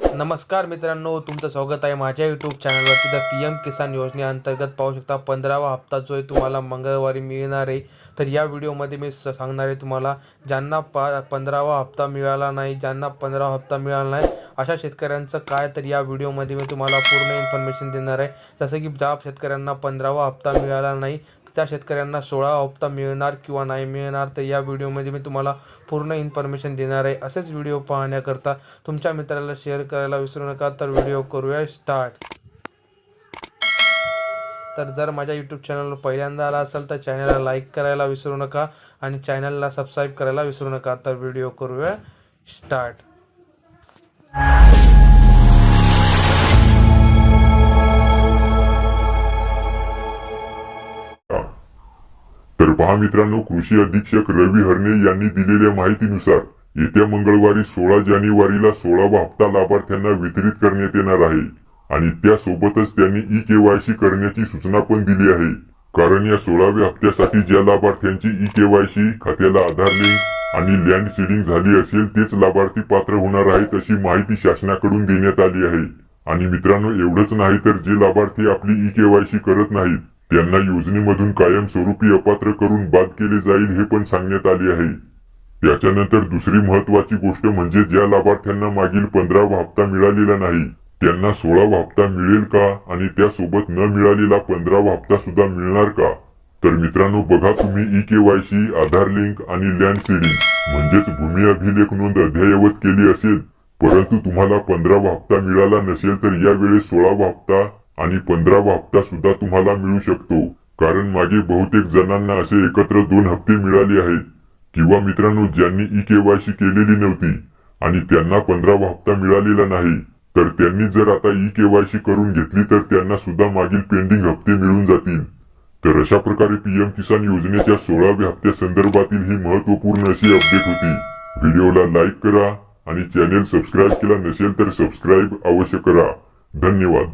नमस्कार मित्रांनो तुमचं स्वागत आहे माझ्या यूट्यूब चॅनलवरती द पी एम किसान योजनेअंतर्गत पाहू शकता पंधरावा हप्ता जो आहे तुम्हाला मंगळवारी मिळणार आहे. तर या व्हिडिओमध्ये मी स सांगणार आहे तुम्हाला ज्यांना पा पंधरावा हप्ता मिळाला नाही ज्यांना पंधरावा हप्ता मिळाला नाही अशा शेतकऱ्यांचं काय? तर या व्हिडिओमध्ये मी तुम्हाला पूर्ण इन्फॉर्मेशन देणार आहे. जसं की ज्या शेतकऱ्यांना पंधरावा हप्ता मिळाला नाही त्या शेतकऱ्यांना सोळा हप्ता मिळणार किंवा नाही मिळणार तर या व्हिडिओमध्ये मी तुम्हाला पूर्ण इन्फॉर्मेशन देणार आहे. असेच व्हिडिओ पाहण्याकरता तुमच्या मित्राला शेअर करायला विसरू नका. तर व्हिडिओ करूया स्टार्ट तर जर माझ्या यूट्यूब चॅनलवर पहिल्यांदा आला असाल तर चॅनलला लाईक करायला विसरू नका आणि चॅनलला सबस्क्राईब करायला विसरू नका. तर व्हिडिओ करूया स्टार्ट तर पहा मित्रांनो कृषी अधीक्षक रवी हरणे यांनी दिलेल्या माहितीनुसार येत्या मंगळवारी सोळा जानेवारीला सोळावा हप्ता लाभार्थ्यांना वितरित करण्यात येणार आहे. आणि त्यासोबतच त्यांनी ई केवायसी करण्याची सूचना पण दिली आहे. कारण या सोळाव्या हप्त्यासाठी ज्या लाभार्थ्यांची ई केवायसी खात्याला आधार लिंक आणि लँड सीडिंग झाली असेल तेच लाभार्थी पात्र होणार आहेत अशी माहिती शासनाकडून देण्यात आली आहे. आणि मित्रांनो एवढंच नाही तर जे लाभार्थी आपली ई केवायसी करत नाहीत त्यांना योजनेमधून कायमस्वरूपी अपात्र करून बाद केले जाईल हे पण सांगण्यात आले आहे. त्याच्यानंतर दुसरी महत्वाची गोष्ट म्हणजे ज्या लाभार्थ्यांना मागील पंधरावा हप्ता मिळालेला नाही त्यांना सोळावा हप्ता मिळेल का आणि त्यासोबत न मिळालेला पंधरावा हप्ता सुद्धा मिळणार का? तर मित्रांनो बघा तुम्ही ई केवायसी आधार लिंक आणि लँड सीडिंग म्हणजेच भूमी अभिलेख नोंद अद्ययावत केली असेल. परंतु तुम्हाला पंधरावा हप्ता मिळाला नसेल तर यावेळेस सोळावा हप्ता आणि पंधरावा हप्ता सुद्धा तुम्हाला मिळू शकतो. कारण मागे बहुतेक जणांना असे एकत्र दोन हप्ते मिळाले आहेत. किंवा मित्रांनो ज्यांनी ई केवायसी केलेली नव्हती आणि त्यांना पंधरावा हप्ता मिळालेला नाही तर त्यांनी जर आता ई केवायसी करून घेतली तर त्यांना सुद्धा मागील पेंडिंग हप्ते मिळून जातील. तर अशा प्रकारे पीएम किसान योजनेच्या सोळाव्या हप्त्या संदर्भातील ही महत्त्वपूर्ण अशी अपडेट होती. व्हिडिओला लाईक करा आणि चॅनेल सबस्क्राईब केला नसेल तर सबस्क्राईब अवश्य करा. धन्यवाद.